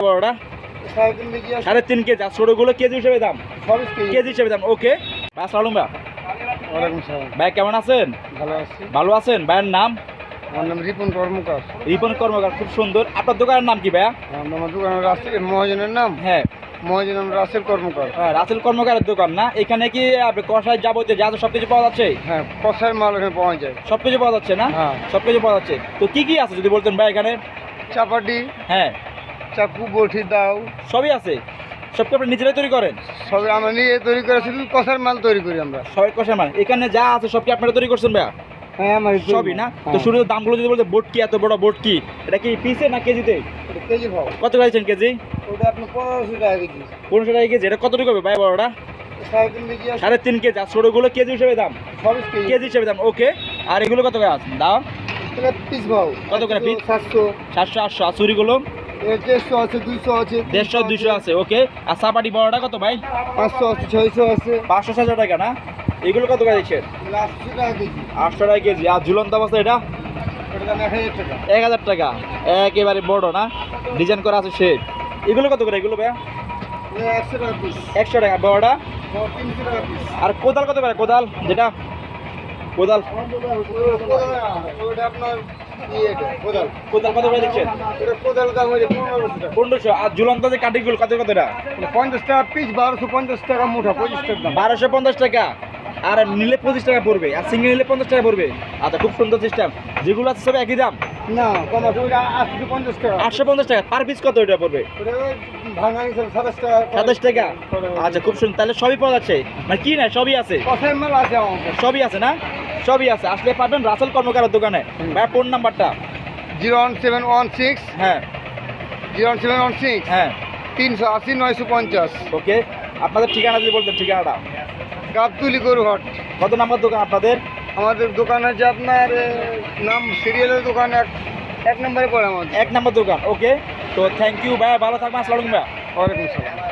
বড়টা সাড়ে তিন কেজি আর ছোটোগুলো কেজি হিসেবে দাম? কেজি। হিসেবে দাম। ওকে। আসসালাম ভাই। ভাই কেমন আছেন? ভালো আছি। ভালো আছেন? ভাইয়ের নাম? আমার নাম রিপন কর্মকার। রিপন কর্মকার খুব সুন্দর। আপনার দোকানের নাম কি ভাইয়া? আমার দোকানের রাসেল মহাজনের নাম? হ্যাঁ। নাম রাসেল কর্মকার। হ্যাঁ, রাসেল কর্মকারের দোকান না? এখানে কি আপনি কষায় যাবতীয় যা সব কিছু পাওয়া যাচ্ছে? হ্যাঁ মাল এখানে পাওয়া যায়। সব কিছু পাওয়া যাচ্ছে না? হ্যাঁ। সব কিছু পাওয়া যাচ্ছে। তো কি কি আছে যদি বলতেন ভাই এখানে? চাপাটি। হ্যাঁ। চাকু বটি দাও। সবই আছে? সব কি আপনি নিজেরাই তৈরি করেন? সব আমরা নিজে তৈরি করে শুধু কষার মাল তৈরি করি আমরা। সবাই কষার মাল। এখানে যা আছে সব কি আপনারা তৈরি করছেন ভাইয়া? হ্যাঁ আমার সবই না? তো শুরু দামগুলো যদি বলতে বোট কি এত বড় বোট কি এটা কি পিসে না কেজিতে? কেজি ভাও। কত খাইছেন কেজি? ওটা পনেরোশো টাকা কেজি। পনেরোশো টাকা কেজি এটা কতটুকু হবে ভাই বড়টা? সাড়ে তিন কেজি আর ছোটোগুলো কেজি হিসেবে দাম? কেজি। কেজি হিসেবে দাম ওকে। আর এগুলো কত করে আছে? দাম পিস কত করে piece? সাতশো। সাতশো আটশো। আর চুরিগুলো দেড়শো আছে দুইশো আছে। দেড়শো আছে ওকে। আর সাপাটি বড়টা কত ভাই? পাঁচশো আছে ছয়শো আছে। পাঁচশো টাকা না? এগুলো কত দিচ্ছেন? আটশো টাকা কেজি। আর ঝুলন্ত অবস্থা এটা? এক হাজার টাকা। একেবারে বড় না? ডিজাইন করা আছে শেড। এগুলো কত করে? এগুলো ভাইয়া? একশো টাকা বড়টা? আর কোদাল কত করে? কোদাল? যেটা? কোদাল? আপনার কোদাল। কোদাল কত করে দিচ্ছেন ওটা কোদাল দাম হয়েছে পনেরোশো। আর ঝুলন্ত যে কাঠিগুলো কত কত এটা? পঞ্চাশ টাকা পিস বারোশো পঞ্চাশ টাকা মুঠা পঁচিশ টাকা বারোশো পঞ্চাশ টাকা। আর নিলে পঁচিশ টাকা পড়বে আর সিঙ্গেল নিলে পঞ্চাশ টাকা পড়বে। আচ্ছা খুব সুন্দর সিস্টেম যেগুলো আছে সব একই দাম? না আটশো পঞ্চাশ টাকা। আটশো পঞ্চাশ টাকা। পার পিস কত ওইটা পড়বে? সাতাশ টাকা আচ্ছা খুব সুন্দর। তাহলে সবই পাওয়া যাচ্ছে। মানে কি না সবই আছে? সবই আছে না? সবই আছে। আসলে পাবেন রাসেল কর্মকারের দোকানে। ভাই ফোন নাম্বারটা? Zero one seven one six. হ্যাঁ। Zero one seven one six. হ্যাঁ। তিনশো আশি নয়শো পঞ্চাশ। ওকে। আপনাদের ঠিকানা যদি বলতেন ঠিকানাটা? গাবতুলি গরুহাট। কত নাম্বার দোকান আপনাদের? আমাদের দোকান আছে আপনার নাম সিরিয়ালের দোকান এক এক নম্বরে পড়ে আমাদের। এক নম্বর দোকান ওকে। তো থ্যাংক ইউ ভাই ভালো থাকবেন আসসালামু ভাই। ওয়ালাইকুম সালাম।